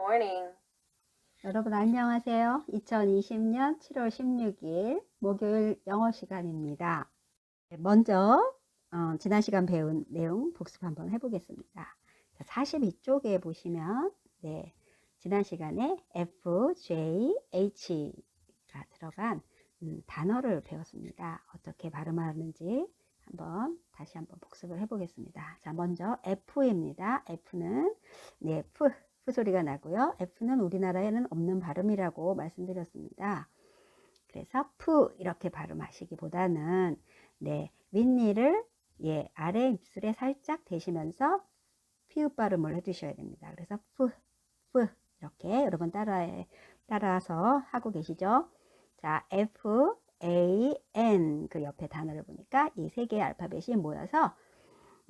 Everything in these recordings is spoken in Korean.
morning. 여러분 안녕하세요. 2020년 7월 16일 목요일 영어 시간입니다. 네, 먼저 어, 지난 시간 배운 내용 복습 한번 해보겠습니다. 42쪽에 보시면 네, 지난 시간에 F, J, H가 들어간 음, 단어를 배웠습니다. 어떻게 발음하는지 한번 다시 한번 복습을 해보겠습니다. 자, 먼저 F입니다. F는 네, F, 소리가 나고요. F는 우리나라에는 없는 발음이라고 말씀드렸습니다. 그래서 F 이렇게 발음하시기보다는 네, 윗니를 예, 아래 입술에 살짝 대시면서 피읍 발음을 해주셔야 됩니다. 그래서 F, F 이렇게 여러분 따라 따라서 하고 계시죠? 자, F, A, N 그 옆에 단어를 보니까 이 세 개의 알파벳이 모여서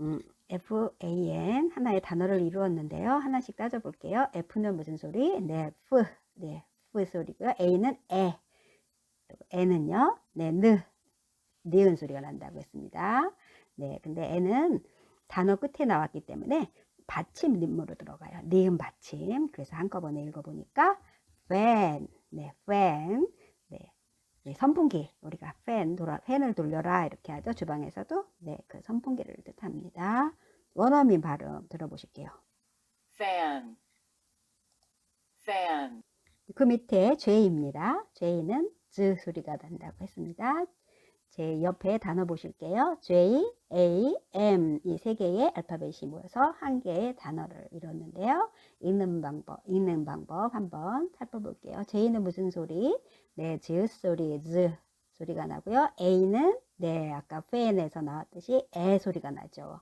음, F, A, N 하나의 단어를 이루었는데요. 하나씩 따져볼게요. F는 무슨 소리? 네, F, 네, F 소리고요. A는 에, N은요, 네, 느, 니은 소리가 난다고 했습니다. 네, 근데 N은 단어 끝에 나왔기 때문에 받침음으로 들어가요. 니은 받침. 그래서 한꺼번에 읽어보니까 fan, 네, fan, 네, 네, 선풍기 우리가 팬 돌아 팬을 돌려라 이렇게 하죠 주방에서도 네그 선풍기를 뜻합니다 원어민 발음 들어보실게요 Fan. Fan. 그 밑에 J입니다 J는 즈 소리가 난다고 했습니다 제 옆에 단어 보실게요 J, A, M 이 세 개의 알파벳이 모여서 한 개의 단어를 이뤘는데요 읽는 방법 읽는 방법 한번 살펴볼게요 J는 무슨 소리 네, 즈 소리, 즈 소리가 나고요. A는 네, 아까 팬에서 나왔듯이 에 소리가 나죠.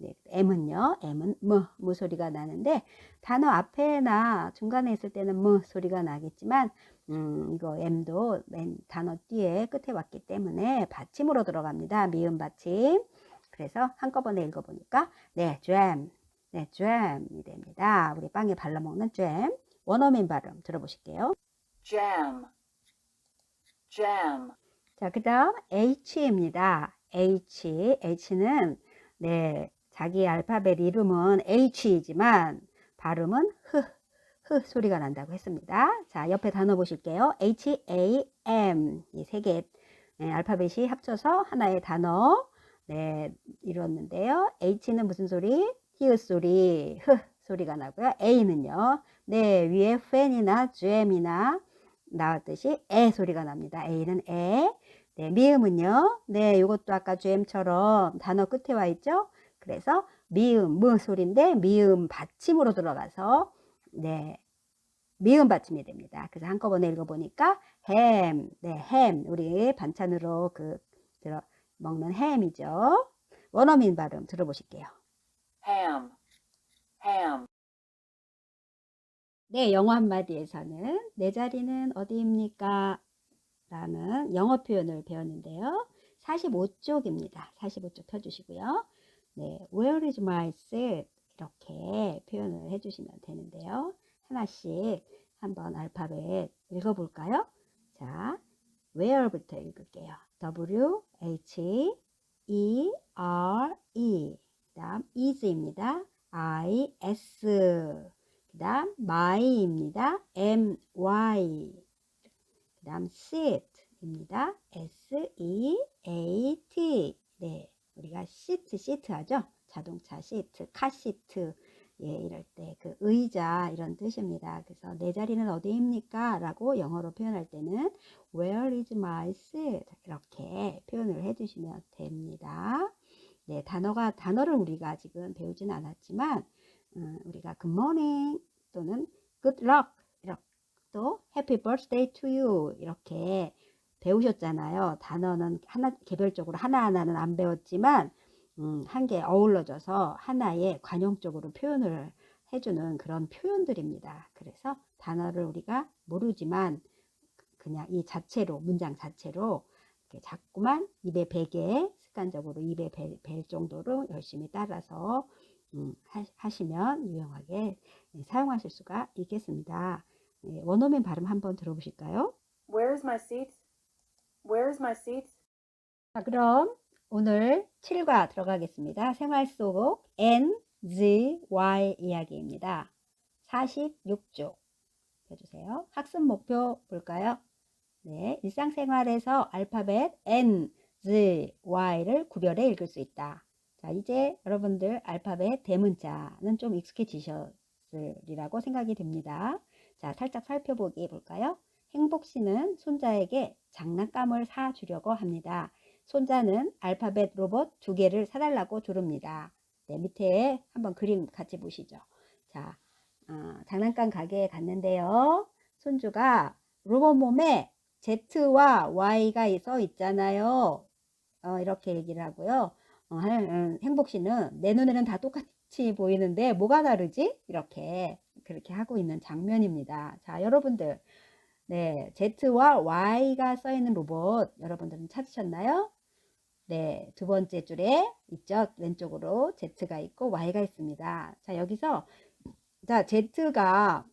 네, M은요, M은 무, 무 소리가 나는데 단어 앞에나 중간에 있을 때는 무 소리가 나겠지만 음, 이거 M도 맨 단어 뒤에 끝에 왔기 때문에 받침으로 들어갑니다. 미음 받침. 그래서 한꺼번에 읽어보니까 네, 잼, 네, 잼이 됩니다. 우리 빵에 발라먹는 잼. 원어민 발음 들어보실게요. Jam. Jam. 자, 그 다음 H입니다. H. H는 네, 자기 알파벳 이름은 H이지만 발음은 흐, 흐 소리가 난다고 했습니다. 자, 옆에 단어 보실게요. H, A, M. 이 세개 네, 알파벳이 합쳐서 하나의 단어 네, 이뤘는데요. H는 무슨 소리? 히읗 소리, 흐 소리가 나고요. A는요. 네, 위에 fan이나 jam이나 나왔듯이 에 소리가 납니다. A는 에. 네, 미음은요. 네, 이것도 아까 GM처럼 단어 끝에 와 있죠. 그래서 미음, 무 소리인데 미음 받침으로 들어가서 네, 미음 받침이 됩니다. 그래서 한꺼번에 읽어보니까 햄, 네, 햄. 우리 반찬으로 그 들어 먹는 햄이죠. 원어민 발음 들어보실게요. Ham. Ham. 네, 영어 한마디에서는 내 자리는 어디입니까? 라는 영어 표현을 배웠는데요. 45쪽입니다. 45쪽 펴주시고요. 네, where is my seat? 이렇게 표현을 해주시면 되는데요. 하나씩 한번 알파벳 읽어볼까요? 자, where부터 읽을게요. W, H, E, R, E. 그 다음 is입니다. I, S. 그 다음 my입니다. my 그 다음 seat입니다. s-e-a-t 네, 우리가 시트 시트 하죠. 자동차 시트, 카 시트 예, 이럴 때 그 의자 이런 뜻입니다. 그래서 내 자리는 어디입니까? 라고 영어로 표현할 때는 where is my seat? 이렇게 표현을 해주시면 됩니다. 네, 단어가 단어를 우리가 지금 배우지는 않았지만 음, 우리가 good morning 또는 good luck 이렇게 또 happy birthday to you 이렇게 배우셨잖아요. 단어는 하나 개별적으로 하나하나는 안 배웠지만 음, 한 개 어우러져서 하나의 관용적으로 표현을 해주는 그런 표현들입니다. 그래서 단어를 우리가 모르지만 그냥 이 자체로 문장 자체로 자꾸만 입에 베게 습관적으로 입에 벨, 벨 정도로 열심히 따라서 음, 하시면 유용하게 네, 사용하실 수가 있겠습니다. 네, 원어민 발음 한번 들어보실까요? Where's my seat? Where's my seat? 자, 그럼 오늘 7과 들어가겠습니다. 생활 속 N, Z, Y 이야기입니다. 46쪽 해주세요. 학습 목표 볼까요? 네, 일상생활에서 알파벳 N, Z, Y를 구별해 읽을 수 있다. 자, 이제 여러분들 알파벳 대문자는 좀 익숙해지셨으리라고 생각이 됩니다. 자, 살짝 살펴보기 볼까요? 행복 씨는 손자에게 장난감을 사주려고 합니다. 손자는 알파벳 로봇 두 개를 사달라고 조릅니다. 네, 밑에 한번 그림 같이 보시죠. 자, 어, 장난감 가게에 갔는데요. 손주가 로봇 몸에 Z와 Y가 써 있잖아요. 어, 이렇게 얘기를 하고요. 어, 하- 음, 행복 씨는 내 눈에는 다 똑같이 보이는데 뭐가 다르지? 이렇게 그렇게 하고 있는 장면입니다. 자, 여러분들, 네, Z와 Y가 써 있는 로봇 여러분들은 찾으셨나요? 네, 두 번째 줄에 있죠. 왼쪽으로 Z가 있고 Y가 있습니다. 자, 여기서 자, Z가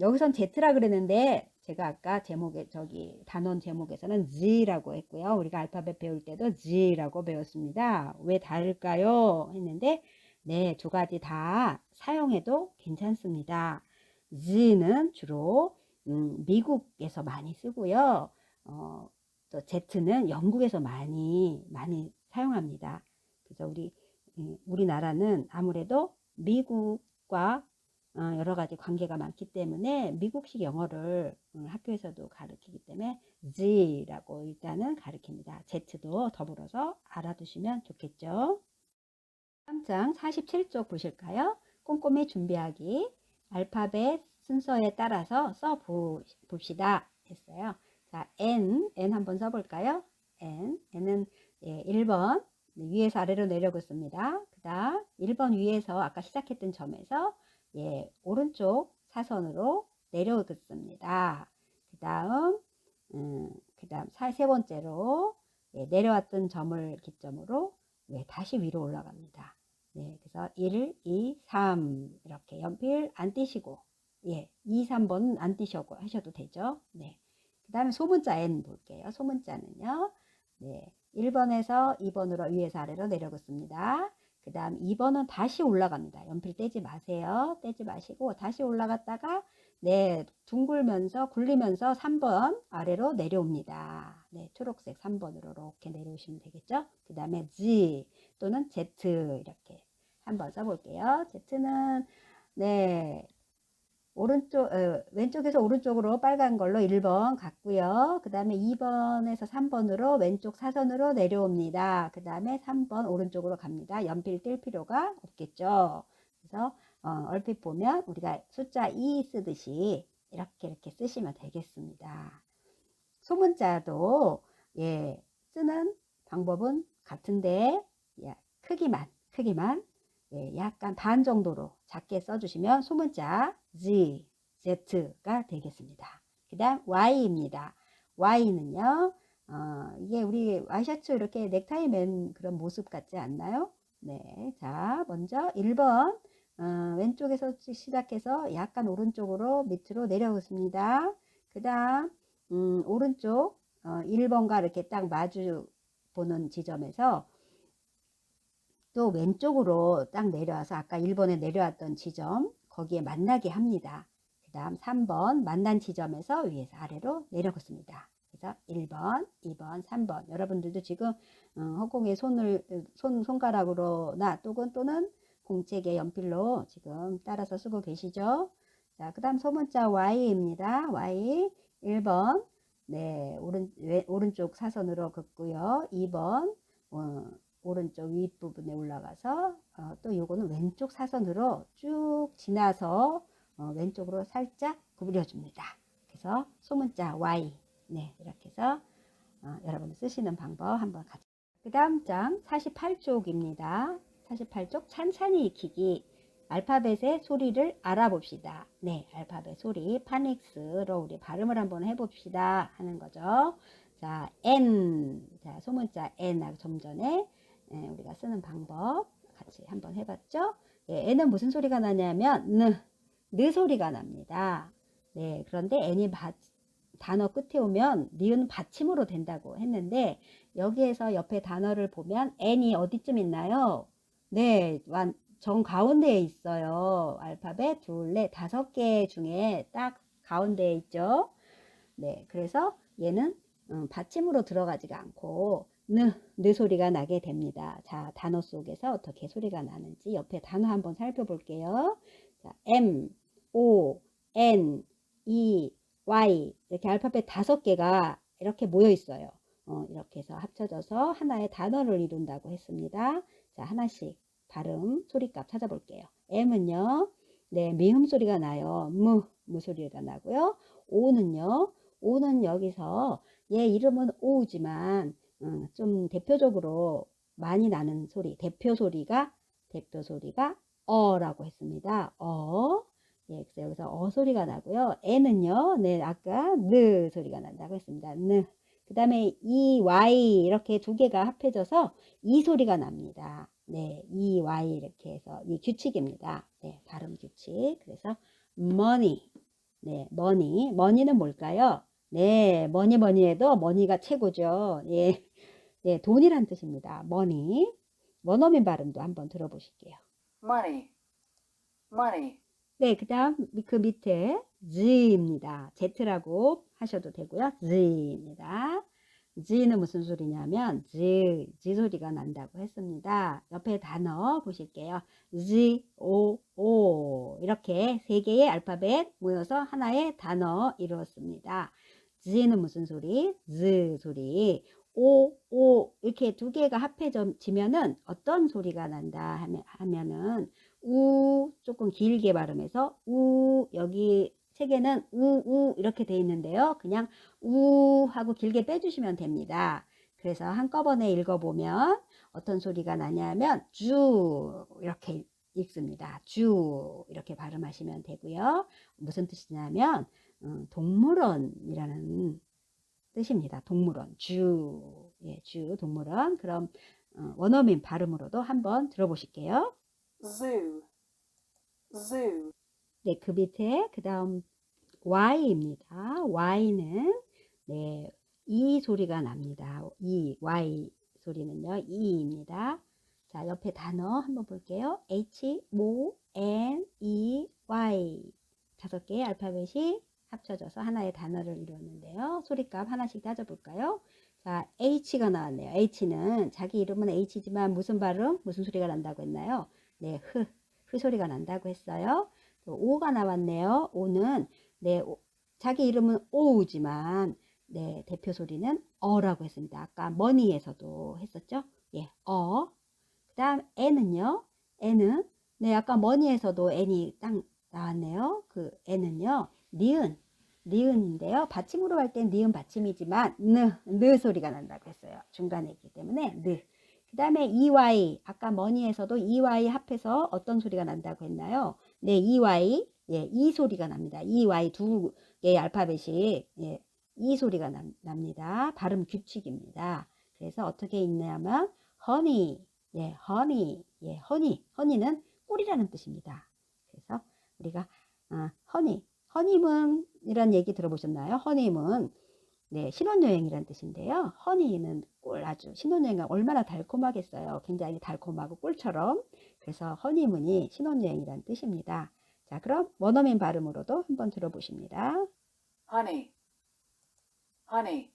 여기선 Z라 그랬는데 제가 아까 제목에 저기 단원 제목에서는 Z라고 했고요. 우리가 알파벳 배울 때도 Z라고 배웠습니다. 왜 다를까요? 했는데 네, 두 가지 다 사용해도 괜찮습니다. Z는 주로 음, 미국에서 많이 쓰고요. 어, 또 Z는 영국에서 많이 많이 사용합니다. 그래서 우리 음, 우리나라는 아무래도 미국과 어, 여러 가지 관계가 많기 때문에 미국식 영어를 음, 학교에서도 가르치기 때문에 Z라고 일단은 가르칩니다. Z도 더불어서 알아두시면 좋겠죠. 3장 47쪽 보실까요? 꼼꼼히 준비하기 알파벳 순서에 따라서 써 보- 봅시다 했어요. 자, N, N 한번 써볼까요? N, N은 예, 1번 위에서 아래로 내려긋습니다. 그 다음 1번 위에서 아까 시작했던 점에서 예, 오른쪽 사선으로 내려긋습니다. 그 다음 음, 그 다음 세 번째로 예, 내려왔던 점을 기점으로 예, 다시 위로 올라갑니다. 네, 그래서 1, 2, 3 이렇게 연필 안 띄시고 예, 2, 3번 안 띄셔고 하셔도 되죠. 네. 그 다음에 소문자 N 볼게요. 소문자는요. 네, 1번에서 2번으로 위에서 아래로 내려긋습니다. 그 다음 2번은 다시 올라갑니다. 연필 떼지 마세요. 떼지 마시고 다시 올라갔다가 네, 둥글면서 굴리면서 3번 아래로 내려옵니다. 네, 초록색 3번으로 이렇게 내려오시면 되겠죠. 그 다음에 Z 또는 Z 이렇게 한번 써볼게요. Z는 네 오른쪽 어, 왼쪽에서 오른쪽으로 빨간 걸로 1번 갔고요. 그 다음에 2번에서 3번으로 왼쪽 사선으로 내려옵니다. 그 다음에 3번 오른쪽으로 갑니다. 연필 뗄 필요가 없겠죠. 그래서 어, 얼핏 보면 우리가 숫자 2 쓰듯이 이렇게 이렇게 쓰시면 되겠습니다. 소문자도 예, 쓰는 방법은 같은데 예, 크기만 크기만 예, 약간 반 정도로 작게 써주시면 소문자 Z, Z가 되겠습니다. 그 다음 Y입니다. Y는요, 어, 이게 우리 와이셔츠 이렇게 넥타이 맨 그런 모습 같지 않나요? 네, 자, 먼저 1번 어, 왼쪽에서 시작해서 약간 오른쪽으로 밑으로 내려오습니다. 그 다음 음, 오른쪽 어, 1번과 이렇게 딱 마주 보는 지점에서 또 왼쪽으로 딱 내려와서 아까 1번에 내려왔던 지점 거기에 만나게 합니다. 그 다음 3번 만난 지점에서 위에서 아래로 내려갔습니다. 그래서 1번, 2번, 3번 여러분들도 지금 어, 허공에 손을 손 손가락으로나 또는 또는 공책에 연필로 지금 따라서 쓰고 계시죠? 자, 그다음 소문자 Y입니다. Y 1번 네 오른 왼, 오른쪽 사선으로 긋고요. 2번 어, 오른쪽 윗부분에 올라가서 어, 또 요거는 왼쪽 사선으로 쭉 지나서 어, 왼쪽으로 살짝 구부려 줍니다. 그래서 소문자 Y 네 이렇게 해서 어, 여러분 쓰시는 방법 한번 같이 그 다음 장 48쪽입니다. 48쪽 찬찬히 익히기 알파벳의 소리를 알아봅시다. 네, 알파벳 소리 파닉스로 우리 발음을 한번 해봅시다 하는 거죠. 자, N 자 소문자 N 하고 좀 전에 예, 우리가 쓰는 방법 같이 한번 해봤죠? 예, N은 무슨 소리가 나냐면 느, 느 소리가 납니다. 네, 그런데 N이 바, 단어 끝에 오면 니은 받침으로 된다고 했는데 여기에서 옆에 단어를 보면 N이 어디쯤 있나요? 네, 완, 정 가운데에 있어요. 알파벳 둘, 넷, 다섯 개 중에 딱 가운데에 있죠. 네, 그래서 얘는 음, 받침으로 들어가지가 않고 느, 느 소리가 나게 됩니다. 자, 단어 속에서 어떻게 소리가 나는지 옆에 단어 한번 살펴볼게요. 자, M, O, N, E, Y 이렇게 알파벳 다섯 개가 이렇게 모여 있어요. 어, 이렇게 해서 합쳐져서 하나의 단어를 이룬다고 했습니다. 자, 하나씩 발음, 소리값 찾아볼게요. M은요, 네, 미음 소리가 나요. 무, 무 소리가 나고요. O는요, O는 여기서 얘 이름은 오우지만 음, 좀 대표적으로 많이 나는 소리, 대표 소리가 대표 소리가 어라고 했습니다. 어. 예, 그래서 여기서 어 소리가 나고요. 에는요, 네, 아까 느 소리가 난다고 했습니다. 느. 그 다음에 이, y 이렇게 두 개가 합해져서 이 소리가 납니다. 네, 이, y 이렇게 해서 이 규칙입니다. 네, 발음 규칙. 그래서 money. 네, money. money는 뭘까요? 네, 뭐니 뭐니 해도 money가 최고죠. 예, 예, 돈이란 뜻입니다. money. 원어민 발음도 한번 들어보실게요. money, money, 네, 그 다음 그 밑에 Z입니다. Z라고 하셔도 되고요. Z입니다. Z는 무슨 소리냐면 Z, Z 소리가 난다고 했습니다. 옆에 단어 보실게요. Z, O, O 이렇게 세 개의 알파벳 모여서 하나의 단어 이루었습니다. Z는 무슨 소리? Z 소리. O, O 이렇게 두 개가 합해지면은 어떤 소리가 난다 하면, 하면은 우 조금 길게 발음해서 우 여기 책에는 우우 이렇게 돼 있는데요. 그냥 우 하고 길게 빼주시면 됩니다. 그래서 한꺼번에 읽어보면 어떤 소리가 나냐면 주 이렇게 읽습니다. 주 이렇게 발음하시면 되고요. 무슨 뜻이냐면 음, 동물원이라는 뜻입니다. 동물원 주, 예, 주 동물원. 그럼 어, 원어민 발음으로도 한번 들어보실게요. zoo, zoo, 네, 그 밑에 그 다음 Y입니다. Y는 네, 이 소리가 납니다. 이 Y 소리는요, 이입니다. 자, 옆에 단어 한번 볼게요. H, O, N, E, Y 다섯 개의 알파벳이 합쳐져서 하나의 단어를 이루었는데요. 소리값 하나씩 따져볼까요? 자, H가 나왔네요. H는 자기 이름은 H지만 무슨 발음, 무슨 소리가 난다고 했나요? 네, 흐, 흐 소리가 난다고 했어요. 또 오가 나왔네요. 오는 네, 오- 자기 이름은 오우지만 네, 대표 소리는 어라고 했습니다. 아까 머니에서도 했었죠? 예, 어. 그 다음 n은요. n은 네, 아까 머니에서도 n이 딱 나왔네요. 그 n은요. 니은 니은인데요. 받침으로 할 땐 니은 받침이지만 느, 느 소리가 난다고 했어요. 중간에 있기 때문에 느. 그 다음에 EY, 아까 머니에서도 EY 합해서 어떤 소리가 난다고 했나요? 네, EY, 예, 이 소리가 납니다. EY 두 개의 알파벳이, 예, 이 소리가 남, 납니다. 발음 규칙입니다. 그래서 어떻게 읽냐면, honey, 예, honey, 예, honey, honey는 꿀이라는 뜻입니다. 그래서 우리가, honeymoon이라는 얘기 들어보셨나요? honeymoon, 네, 신혼여행이란 뜻인데요. 허니는 꿀 아주 신혼여행이 얼마나 달콤하겠어요. 굉장히 달콤하고 꿀처럼. 그래서 허니문이 신혼여행이란 뜻입니다. 자, 그럼 원어민 발음으로도 한번 들어보십니다. honey, honey,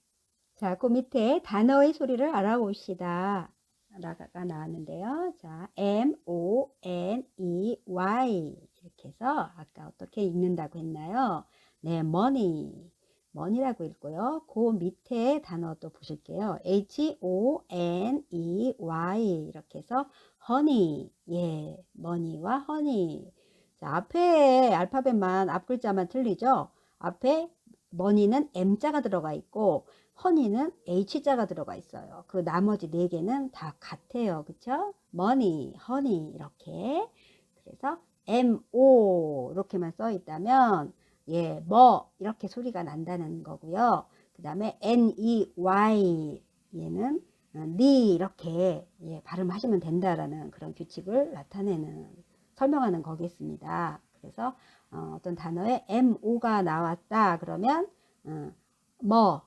자, 그 밑에 단어의 소리를 알아봅시다. 라가 나왔는데요. 자, M, O, N, E, Y. 이렇게 해서 아까 어떻게 읽는다고 했나요? 네, money. money라고 읽고요. 그 밑에 단어 또 보실게요. H, O, N, E, Y. 이렇게 해서 honey. 예, money와 honey. 자, 앞에 알파벳만, 앞 글자만 틀리죠? 앞에 money는 M자가 들어가 있고, 허니는 H자가 들어가 있어요. 그 나머지 네 개는 다 같아요. 그쵸? money, honey 이렇게. 그래서 MO 이렇게만 써 있다면 예, 뭐 이렇게 소리가 난다는 거고요. 그 다음에 NEY 얘는 어, 니 이렇게 예, 발음하시면 된다라는 그런 규칙을 나타내는 설명하는 거겠습니다. 그래서 어, 떤 단어에 MO가 나왔다 그러면 어, 뭐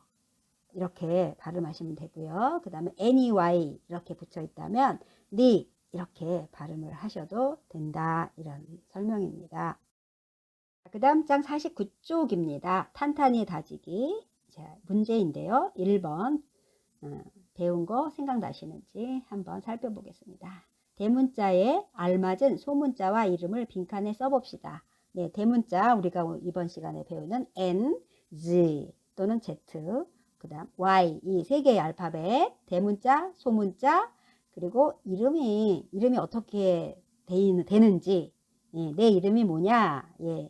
이렇게 발음하시면 되고요. 그 다음에 any 이렇게 붙여 있다면 니 이렇게 발음을 하셔도 된다. 이런 설명입니다. 그 다음 장 49쪽입니다. 탄탄히 다지기. 자, 문제인데요. 1번 어, 배운 거 생각나시는지 한번 살펴보겠습니다. 대문자에 알맞은 소문자와 이름을 빈칸에 써봅시다. 네, 대문자 우리가 이번 시간에 배우는 N, Z 또는 Z, 그 다음 Y 이 세 개의 알파벳, 대문자, 소문자, 그리고 이름이 이름이 어떻게 되, 되는지 예, 내 이름이 뭐냐 예,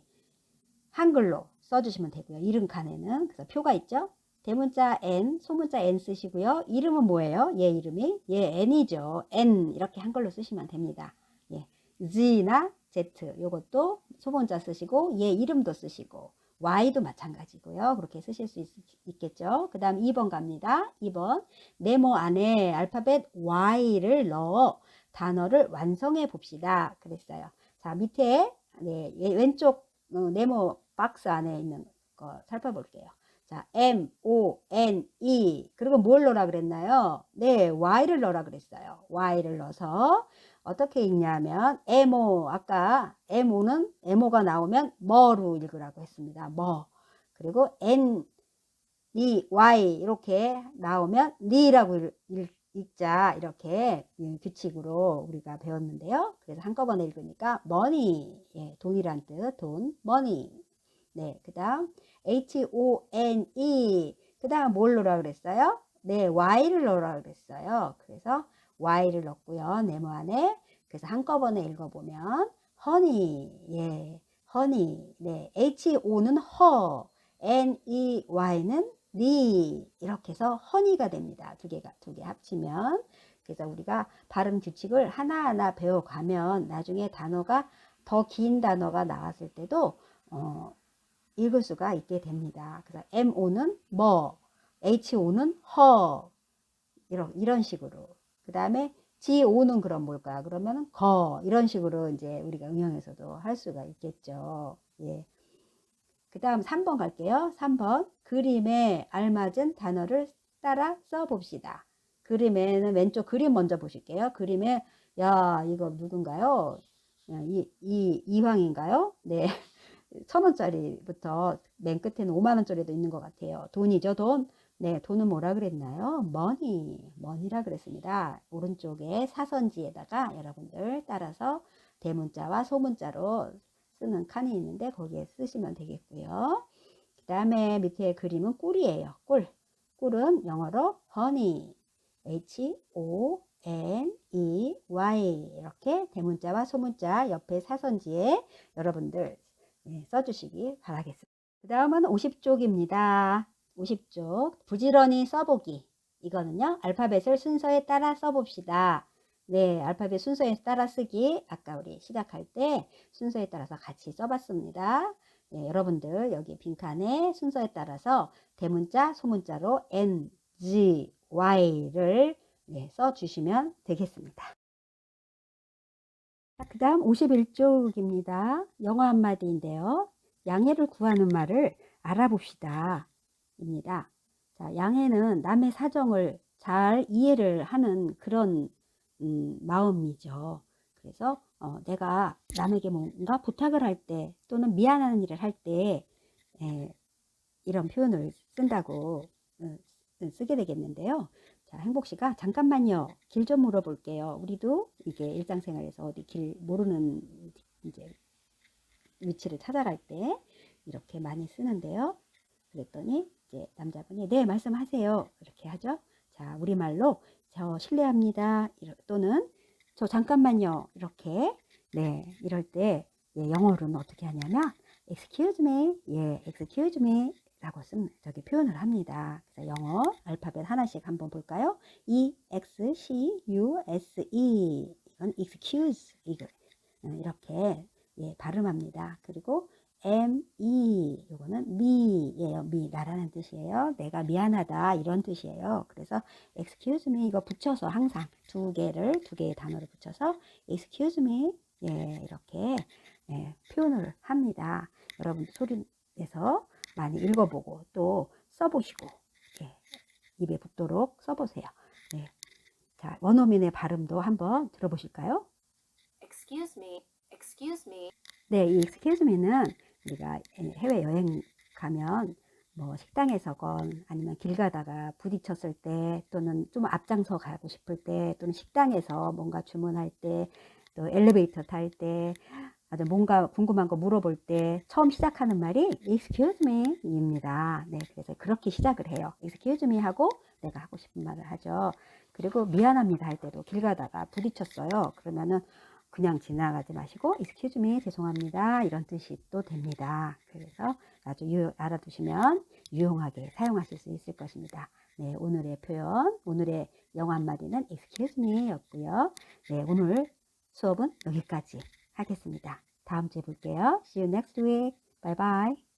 한글로 써주시면 되고요. 이름 칸에는 그래서 표가 있죠. 대문자 N, 소문자 N 쓰시고요. 이름은 뭐예요? 얘 이름이 얘 N이죠. N 이렇게 한글로 쓰시면 됩니다. 예, Z나 Z 요것도 소문자 쓰시고 얘 이름도 쓰시고 Y도 마찬가지고요. 그렇게 쓰실 수 있, 겠죠그 다음 2번 갑니다. 2번 네모 안에 알파벳 Y를 넣어 단어를 완성해 봅시다. 그랬어요. 자 밑에 네, 왼쪽 어, 네모 박스 안에 있는 거 살펴볼게요. 자, M, O, N, E. 그리고 뭘 넣으라 그랬나요? 네, Y를 넣으라 그랬어요. Y를 넣어서 어떻게 읽냐면 MO, 아까 MO는 MO가 나오면 뭐로 읽으라고 했습니다. 뭐. 그리고 N, E, Y 이렇게 나오면 니라고 읽, 읽자 이렇게 규칙으로 우리가 배웠는데요. 그래서 한꺼번에 읽으니까 money, 예, 돈이란 뜻, 돈, money. 네, 그 다음 H-O-N-E. 그 다음 뭘 넣으라 그랬어요? 네, Y를 넣으라 그랬어요. 그래서 Y를 넣고요. 네모 안에. 그래서 한꺼번에 읽어보면 honey. 예, honey. 네, H-O-는 허. N-E-Y는 니. 이렇게 해서 honey가 됩니다. 두 개가, 두 개 합치면. 그래서 우리가 발음 규칙을 하나하나 배워가면 나중에 단어가 더 긴 단어가 나왔을 때도 어, 읽을 수가 있게 됩니다. 그래서 MO는 뭐, HO는 허, 이런, 이런 식으로. 그 다음에 GO는 그럼 뭘까? 그러면 거, 이런 식으로 이제 우리가 응용해서도 할 수가 있겠죠. 예. 그 다음 3번 갈게요. 3번. 그림에 알맞은 단어를 따라 써봅시다. 그림에는 왼쪽 그림 먼저 보실게요. 그림에, 야, 이거 누군가요? 이, 이, 이황인가요? 네. 천 원짜리부터 맨 끝에는 5만 원짜리도 있는 것 같아요. 돈이죠, 돈. 네, 돈은 뭐라 그랬나요? 머니, 머니라 그랬습니다. 오른쪽에 사선지에다가 여러분들 따라서 대문자와 소문자로 쓰는 칸이 있는데 거기에 쓰시면 되겠고요. 그 다음에 밑에 그림은 꿀이에요. 꿀. 꿀은 영어로 honey, H-O N, E, Y 이렇게 대문자와 소문자 옆에 사선지에 여러분들 네, 써주시기 바라겠습니다. 그 다음은 50쪽입니다. 50쪽 부지런히 써보기 이거는요 알파벳을 순서에 따라 써봅시다. 네 알파벳 순서에 따라 쓰기 아까 우리 시작할 때 순서에 따라서 같이 써봤습니다. 네, 여러분들 여기 빈칸에 순서에 따라서 대문자 소문자로 N, G, Y를 네, 써주시면 되겠습니다. 그 다음 51쪽입니다. 영어 한마디인데요. 양해를 구하는 말을 알아봅시다. 입니다. 자, 양해는 남의 사정을 잘 이해를 하는 그런 음, 마음이죠. 그래서 어, 내가 남에게 뭔가 부탁을 할 때 또는 미안한 일을 할때 이런 표현을 쓴다고 어, 쓰게 되겠는데요. 자, 행복 씨가 잠깐만요. 길 좀 물어볼게요. 우리도 이게 일상생활에서 어디 길 모르는 이제 위치를 찾아갈 때 이렇게 많이 쓰는데요. 그랬더니 이제 남자분이 네 말씀하세요. 이렇게 하죠. 자, 우리말로 저 실례합니다. 또는 저 잠깐만요. 이렇게 네 이럴 때 예, 영어로는 어떻게 하냐면 excuse me, 예, excuse me 라고 쓴 저기 표현을 합니다. 그래서 영어 알파벳 하나씩 한번 볼까요? E, X, C, U, S, E 이건 excuse 어, 이렇게 예, 발음합니다. 그리고 M, E 이거는 me예요. me 나라는 뜻이에요. 내가 미안하다 이런 뜻이에요. 그래서 excuse me 이거 붙여서 항상 두 개를 두 개의 단어를 붙여서 excuse me 예, 이렇게 예, 표현을 합니다. 여러분 소리 내서 많이 읽어보고 또 써보시고 예, 입에 붙도록 써보세요. 네. 자, 원어민의 발음도 한번 들어보실까요? Excuse me. Excuse me. 네, 이 excuse me는 우리가 해외 여행 가면 뭐 식당에서건 아니면 길 가다가 부딪혔을 때 또는 좀 앞장서 가고 싶을 때 또는 식당에서 뭔가 주문할 때 또 엘리베이터 탈 때 아주 뭔가 궁금한 거 물어볼 때 처음 시작하는 말이 excuse me입니다. 네, 그래서 그렇게 시작을 해요. excuse me 하고 내가 하고 싶은 말을 하죠. 그리고 미안합니다 할 때도 길 가다가 부딪혔어요. 그러면은 그냥 지나가지 마시고 excuse me 죄송합니다 이런 뜻이 또 됩니다. 그래서 아주 유, 알아두시면 유용하게 사용하실 수 있을 것입니다. 네, 오늘의 표현, 오늘의 영어 한마디는 excuse me 였고요. 네, 오늘 수업은 여기까지 하겠습니다. 다음 주에 볼게요. See you next week. Bye bye.